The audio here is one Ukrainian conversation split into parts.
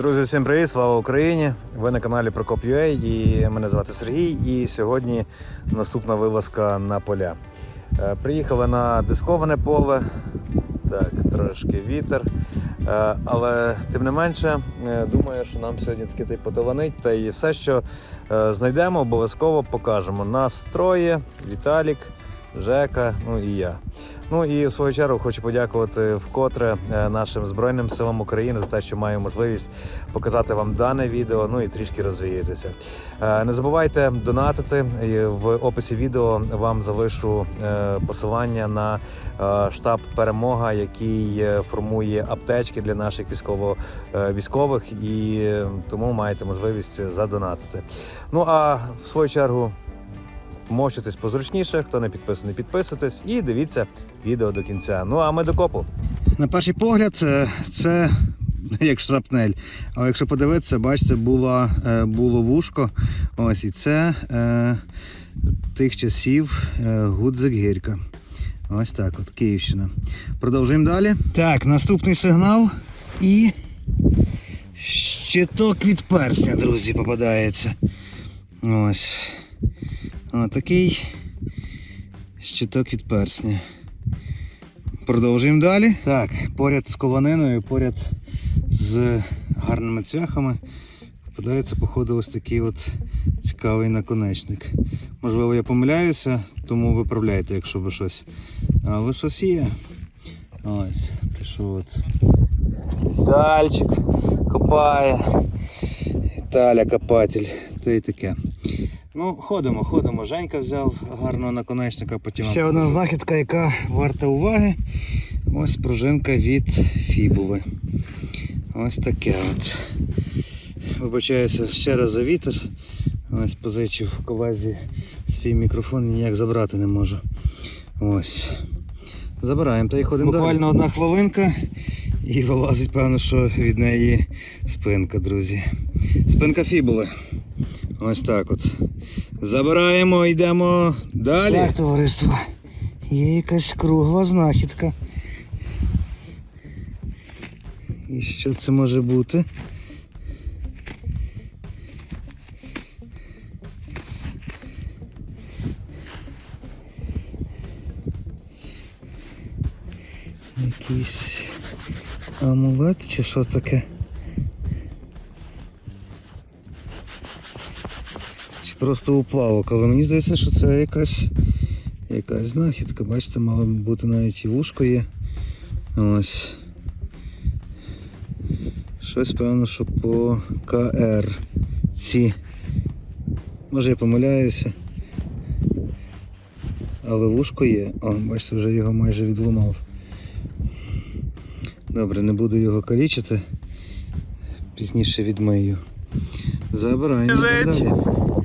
Друзі, всім привіт! Слава Україні! Ви на каналі Прокоп.ua і мене звати Сергій. І сьогодні наступна вилазка на поля. Е, Приїхали на дисковане поле. Так, трошки вітер. Е, Але тим не менше, е, думаю, що нам сьогодні таки та й поталанить. Та і все, що знайдемо, обов'язково покажемо. Нас троє: Віталік, Жека, ну і я. Ну і в свою чергу хочу подякувати вкотре е, нашим Збройним силам України за те, що маю можливість показати вам дане відео, ну і трішки розвіятися. Е, Не забувайте донатити. В описі відео вам залишу е, посилання на штаб перемога, який формує аптечки для наших військово військових, і тому маєте можливість задонатити. Ну а в свою чергу. Мовчитесь позручніше, хто не підписаний, підписуйтесь і дивіться відео до кінця. Ну а ми до копу. На перший погляд, е, це як шрапнель. Але якщо подивитися, бачите, було, е, було вушко. Ось і це е, тих часів е, гудзик гірка. Ось так, от Київщина. Продовжуємо далі. Так, наступний сигнал і щиток від персня, друзі, попадається. Ось. Отакий щиток від персня. Продовжуємо далі. Так, поряд з кованиною, поряд з гарними цвяхами впадається, походу, ось такий от цікавий наконечник. Можливо, я помиляюся, тому виправляйте, якщо ви щось. Але щось є. Ось, пішов от. Дальчик копає. Таля копатель. Та й таке. Ну, ходимо, ходимо. Женька взяв гарного наконечника, потім. Ще одна знахідка, яка варта уваги. Ось пружинка від фібули. Ось таке от. Вибачаюся ще раз за вітер. Ось позичив в ковазі свій мікрофон і ніяк забрати не можу. Ось. Забираємо та й ходимо. Буквально одна хвилинка і вилазить, певно, що від неї спинка, друзі. Спинка фібули. Ось так от. Забираємо, йдемо далі. Так, товариство. Є якась кругла знахідка. І що це може бути? Якийсь амулет чи що таке? Просто уплавок, але мені здається, що це якась якась знахідка. Бачите, мало бути навіть і вушко є. Ось. Щось певно, що по КР. Ці. Може я помиляюся. Але вушко є. О, бачите, вже його майже відломав. Добре, не буду його калічити. Пізніше відмию. Забираємо. Далі.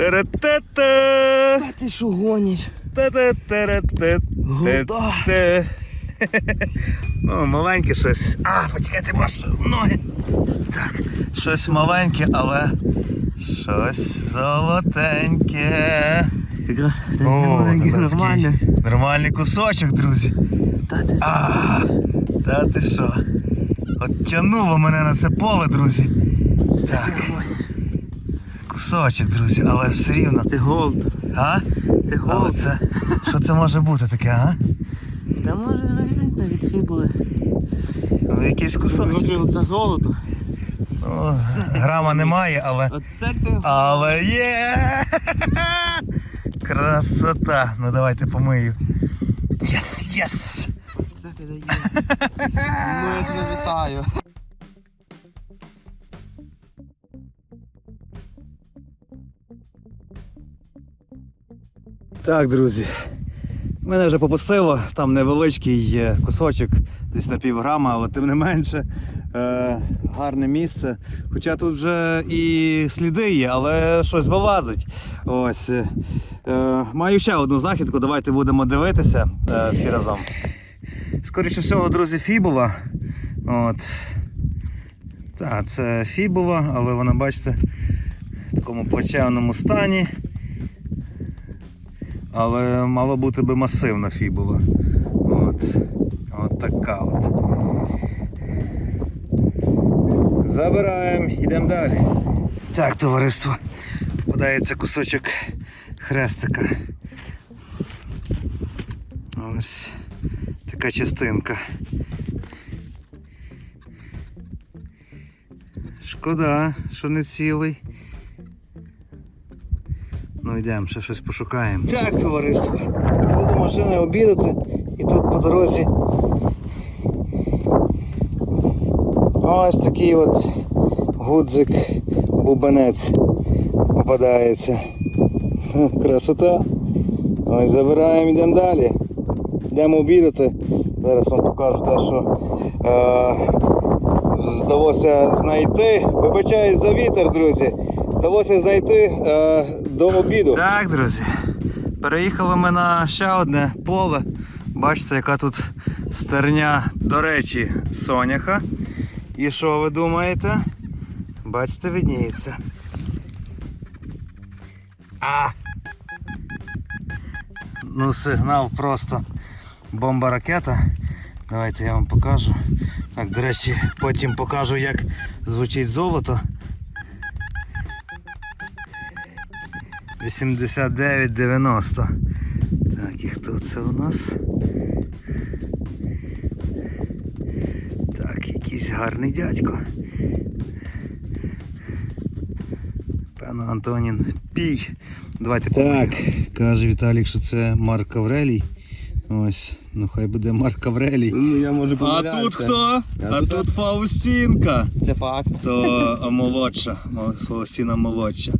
Та-ра-та-та! Ти що гониш? Ну, маленьке щось. А, почекайте, баш, ноги. Так, щось маленьке, але щось золотеньке. Та О, та такий. Нормальний кусочок, друзі. Та ти А, та ти що? От тянуло мене на це поле, друзі. Так, кусочок, друзі, але все рівно. Це голд. А? Це Але голд. це. Що це може бути таке, а? Та може навіть навіть фібули. Ну, якийсь кусочок. Ну, Це золото. Ну, грама немає, але. Оце ти. Але є! Красота! Ну давайте помию. Єс, єс! Це ти дає. Ну я тебе вітаю. Так, друзі. Мене вже попустило, там невеличкий кусочок, десь на півграма, але тим не менше е, гарне місце. Хоча тут вже і сліди є, але щось вилазить. Ось. Е, е, маю ще одну знахідку, давайте будемо дивитися е, всі разом. Скоріше всього, друзі, фібула. От. Так, це фібула, але вона, бачите, в такому плачевному стані. Але мало бути би масивна фібула. От. От така от. Забираємо, йдемо далі. Так, товариство. Попадається кусочок хрестика. Ось така частинка. Шкода, що не цілий. Ну йдемо, ще щось пошукаємо. Так, товариство. Буду машини обідати і тут по дорозі. Ось такий от гудзик бубенець попадається. Красота. Ось забираємо, йдемо далі. Йдемо обідати. Зараз вам покажу те, що е, вдалося знайти. Вибачаюсь за вітер, друзі. Вдалося знайти е, до обіду. Так, друзі. Переїхали ми на ще одне поле. Бачите, яка тут стерня, до речі, соняха. І що ви думаєте? Бачите, видніється. А! Ну, сигнал просто бомба-ракета. Давайте я вам покажу. Так, до речі, потім покажу, як звучить золото. 89,90. Так, і хто це у нас? Так, якийсь гарний дядько. Певно, Антонін Пій. Давайте Так, каже Віталік, що це Марк Аврелій. Ось, ну хай буде Марк Аврелій. Ну, я можу А тут хто? А тут- Фаустінка. Це факт. То молодша, мо- Фаустіна молодша.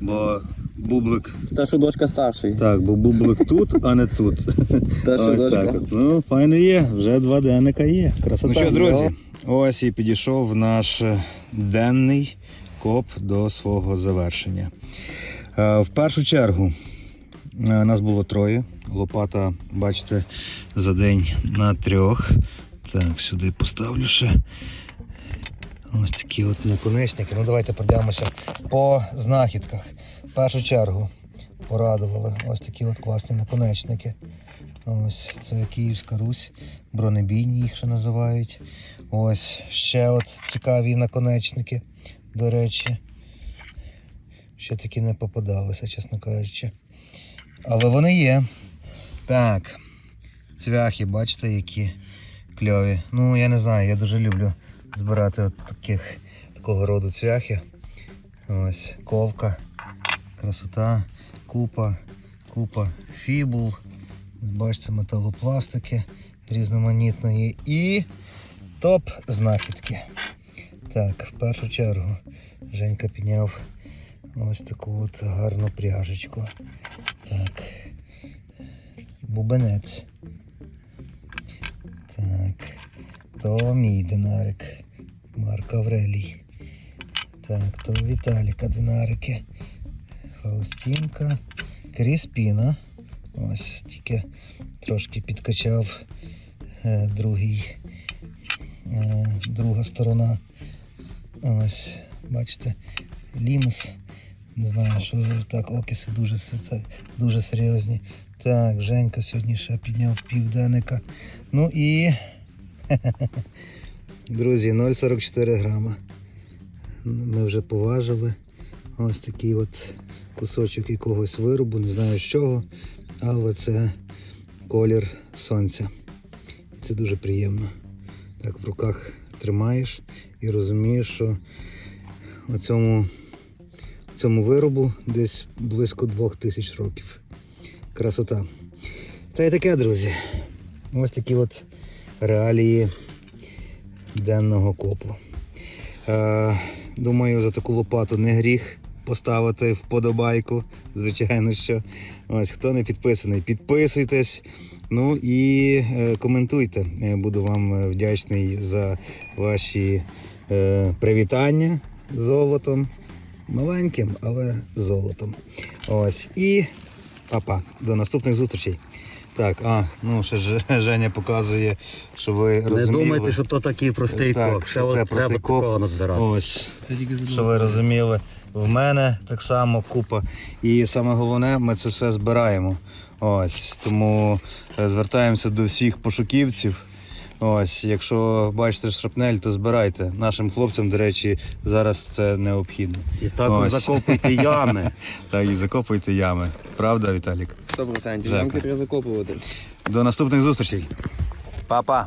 Бо бублик. Та, що дочка старший. Так, бо бублик тут, а не тут. Та, що Ось дочка. так. от. Ну, файно є, вже два денника є. Красота. Ну що, друзі, ось і підійшов наш е, денний коп до свого завершення. Е, В першу чергу е, нас було троє. Лопата, бачите, за день на трьох. Так, сюди поставлю ще. Ось такі от наконечники. Ну давайте пройдемося по знахідках. В першу чергу порадували ось такі от класні наконечники. Ось це Київська Русь, бронебійні їх ще називають. Ось ще от цікаві наконечники, до речі. Ще такі не попадалися, чесно кажучи. Але вони є. Так. Цвяхи, бачите, які кльові. Ну, я не знаю, я дуже люблю збирати от таких, такого роду цвяхи. Ось, ковка, красота, купа, купа фібул. Бачите, металопластики різноманітної і топ знахідки. Так, в першу чергу Женька підняв ось таку от гарну пряжечку. Так. Бубенець. Так. То мій динарик. Марк Аврелій. Так, то Віталіка динарики. Фаустінка. Кріспіна. Ось тільки трошки підкачав е, другий, е, друга сторона. Ось, бачите, лімес. Не знаю, що за так, окиси дуже, так, дуже серйозні. Так, Женька сьогодні ще підняв південника. Ну і. Друзі, 0,44 грама. Ми вже поважили. Ось такий от кусочок якогось виробу, не знаю з чого, але це колір сонця. Це дуже приємно. Так в руках тримаєш і розумієш, що у цьому, цьому виробу десь близько двох тисяч років. Красота. Та й таке, друзі. Ось такі от реалії денного копу. Е, думаю, за таку лопату не гріх поставити вподобайку. Звичайно, що ось хто не підписаний, підписуйтесь. Ну і е, коментуйте. Я буду вам е, вдячний за ваші е, привітання золотом. Маленьким, але золотом. Ось. І папа. До наступних зустрічей. Так, а, ну ще Ж- Женя показує, що ви Не розуміли. думайте, що то такий простий Так, коп. Ще от треба коп. такого назбирати. Ось, що ви розуміли. В мене так само купа. І саме головне, ми це все збираємо. Ось, тому е, звертаємося до всіх пошуківців. Ось, якщо бачите шрапнель, то збирайте. Нашим хлопцям, до речі, зараз це необхідно. І також Ось. закопуйте ями. Так, і закопуйте ями. Правда, Віталік? 100%. Жека. Ямки треба закопувати. До наступних зустрічей. Па-па!